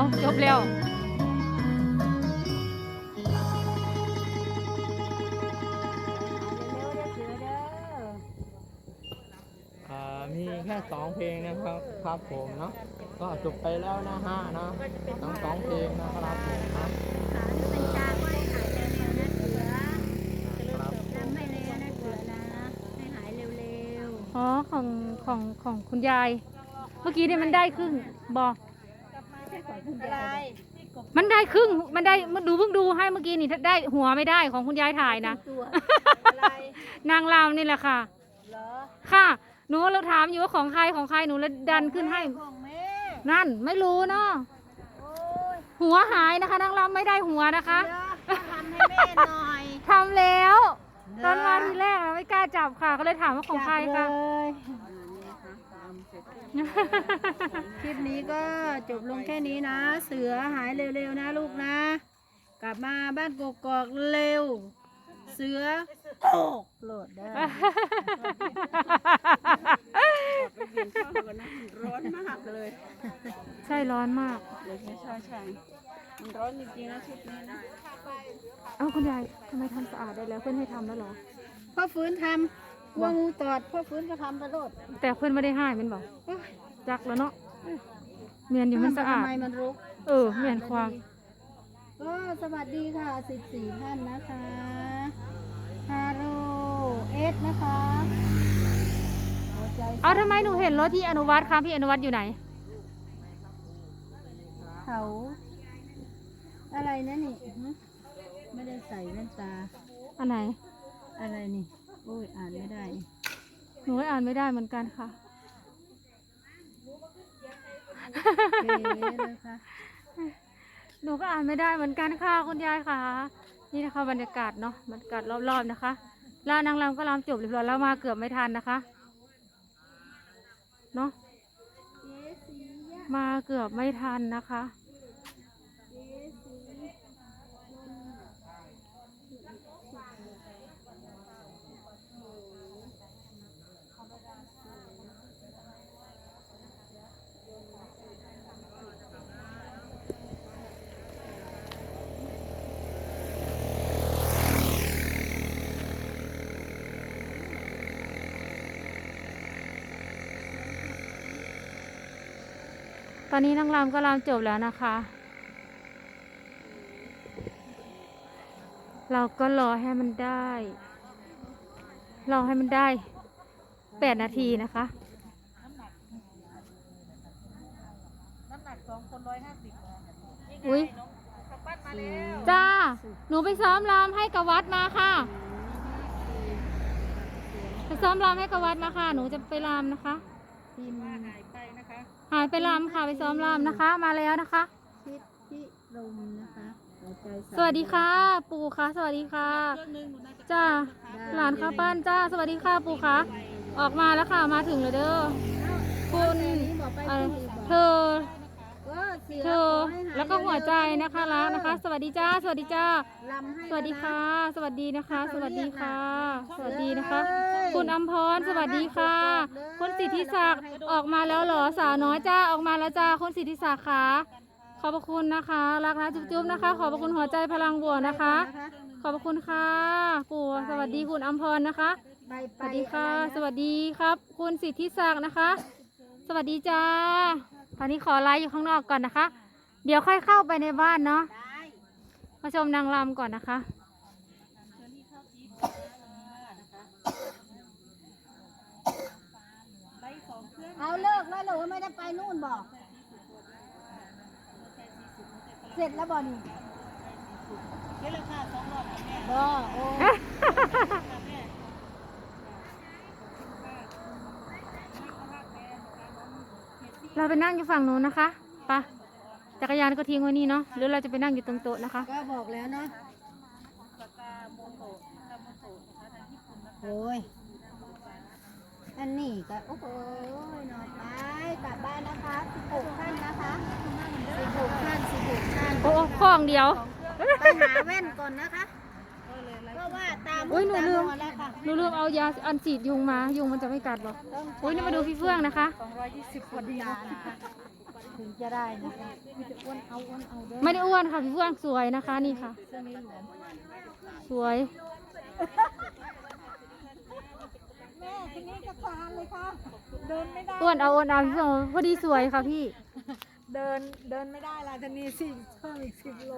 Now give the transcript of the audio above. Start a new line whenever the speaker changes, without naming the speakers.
แล้ว
อ่ามีแค่สองเพลงนะครับครับผมเนาะก็จบไปแล้วนะฮะเนาะทั้งสองเพลงนะครับผมเนาะ
เป็นจากไว้หายเร็วๆนะเสือ
ครับ
ทำให้เร็วนะเสือนะให้หายเร็ว
อ๋อของของของคุณยาย เมื่อกี้เนี่ยมันได้ครึ่งบอก
ๆ อะไร
มันได้ครึ่ง มันได้มันดูเพิ่งดูให้เมื่อกี้นี่ได้หัวไม่ได้ของคุณยายถ่ายนะ
ตัวอะไร
นางรำนี่แหละค่ะ
เหรอ
ค่ะ หนูเราถามอยู่ว่าของใครของใครหนูเลยดันขึ้นให้
ของแม่
นั่นไม่รู้เนาะ
โอ้ย
หัวหายนะคะ นางรำไม่ได้หัวนะคะ
เดี๋ยวทำให้แม่หน่อย
ทำแล้ว ตอนมาทีแรกเราไม่กล้าจับค่ะ ก็เลยถามว่าของใครค่ะ
คลิปนี้ก็จบลงแค่นี้นะ เสือหายเร็วๆนะลูกนะ กลับมาบ้านกกอกเร็ว เสือโตกโหลดได้
ร้อนมากเลย
ใช่ร้อนมาก
เลยใช่ใช่ใช่มันร้อนจริงๆนะชุดนี้นะ
เอ้าคุณยายทำไมทำสะอาดได้แล้วเพื่อนให้ทำแล้วเหรอ
พ่อฟื้นทำ กลัวงูตอดพ่อฟื้นก็ทำไปโลด
แต่เพื่อนไม่ได้ให้มันบอกจักแล้วเนาะเมียนอยู่มันสะอาด
ทำไมมันรุก
เออเมียนควาง
ก็สวัสดีค่ะ14ท่านนะคะฮาโรเอสนะคะหัวใจ
เอาทำไมหนูเห็นรถที่อนุวัตคะพี่อนุวัตอยู่ไหน
เขาอะไรนะนี่ฮะไม่ได้ใส่แว่นตา
อันไหน
อะไรนี่โอ้ยอ่านไม่ได้
หนูก็อ่านไม่ได้เหมือนกันค่ะ
เก๋เลยค่ะ
หนูก็อ่านไม่ได้เหมือนกันค่ะคุณยายค่ะ นี่นะคะบรรยากาศเนาะบรรยากาศรอบๆนะคะแล้วนางรำก็รำจบเรียบร้อยแล้วมาเกือบไม่ทันนะคะเนาะมาเกือบไม่ทันนะคะ ตอนนี้นางรำก็รำจบแล้วนะคะ เราก็รอให้มันได้ รอให้มันได้แปดนาทีนะคะ
น้ำหนักสองคนร้อยห้าสิบ
อุ้ยจ้า หนูไปซ้อมรำให้กับวัดมาค่ะ ไปซ้อมรำให้กับวัดมาค่ะ หนูจะไปรำนะคะ
พิมพ์
หายไปนะคะ
หายไปรำค่ะไปซ้อมรำนะคะ มาแล้วนะคะ
ชิดพิลมนะคะหัวใจ
สวัสดีค่ะ ปู่ค่ะ สวัสดีค่ะ
เครื่องนึงหนูน่าจะ
จ้าหลานข้าวปั้นจ้า สวัสดีค่ะปู่ค่ะ ออกมาแล้วค่ะ มาถึงแล้วเด้อ คุณ
นี้บอกไป
เอ่อ
ที่บอก
เธอ
ก็เสือ
เธอ
ขให้หาย
แล้วก็หัวใจนะคะ
เร็
รัก
วๆ
นะคะ สวัสดีจ้า สวัสดีจ้า
ลำให้
สวัสดีค่ะ สวัสดีนะคะ สวัสดีค่ะ สวัสดีนะคะ
เอ้ย
คุณอัมพรสวัสดีค่ะ คุณสิทธิศักดิ์ออกมาแล้วเหรอสาวน้อยจ้าออกมาแล้วจ้าคุณสิทธิศักดิ์ค่ะขอบพระคุณนะคะ รักนะจุ๊บๆนะคะ ขอบพระคุณหัวใจพลังบวกนะคะ ขอบพระคุณค่ะปู่สวัสดีคุณอัมพรนะคะ
ไป
ส
ไป
วัสดีค่ะ
อะไรน
สวัสดีครับ คุณสิทธิศักดิ์นะคะ สวัสดีจ้า ตอนนี้ขอไลฟ์อยู่ข้างนอกก่อนนะคะ เดี๋ยวค่อยเข้าไปในบ้านเนาะมาชมนางรำก่อนนะคะ
เอาเลิกแล้วเหรอไม่ได้ไปนู่นบอก เสร็จแล้วบอนี่
เดี๋ยวราคาสองรอบค่ะแม่
บอโอ้
ค่ะแม่
เราไปนั่งอยู่ฝั่งนู้นนะคะไปะจักรยานก็ทิ้งไว้นี่เนาะหรือเราจะไปนั่งอยู่ตรงโต๊ะนะคะ
ก็บอกแล้วเนาะโอ้ย อันนี้ก็โอ้โหหน่อยไปกลับบ้านนะคะ16ท่านนะคะ16ท่าน16ท่าน
โอ้ข้องเดียว
ไปหาแว่นก่อนนะคะ เพราะว่าตาม
โอ้ยหนูลืม
ตาแล้วค่ะ
หนูลืมเอายาอันฉีดยุงมา ยุงมันจะไม่กัดหรอกโอ้ยนี่มาดูพี่เฟื่องนะคะ
สองร้อยยี่สิบพอดี
ตานะคะถึงจะได้นะคะมีแต่อ้วนเอาอ้วนเอาเด้อ
ไม่ได้อ้วนค่ะพี่เฟื่องสวยนะคะนี่ค่ะ
เสื้อนี้หลวม
สวย
แม่ทีนี้ก็คลานเลยค่ะ เดินไม่ได้
อ้วนเอาอ้วนเอาพี่เฟื่องพอดีสวยค่ะพี่
เดินเดินไม่ได้ละทีนี้สิเพิ่มอีกสิบโล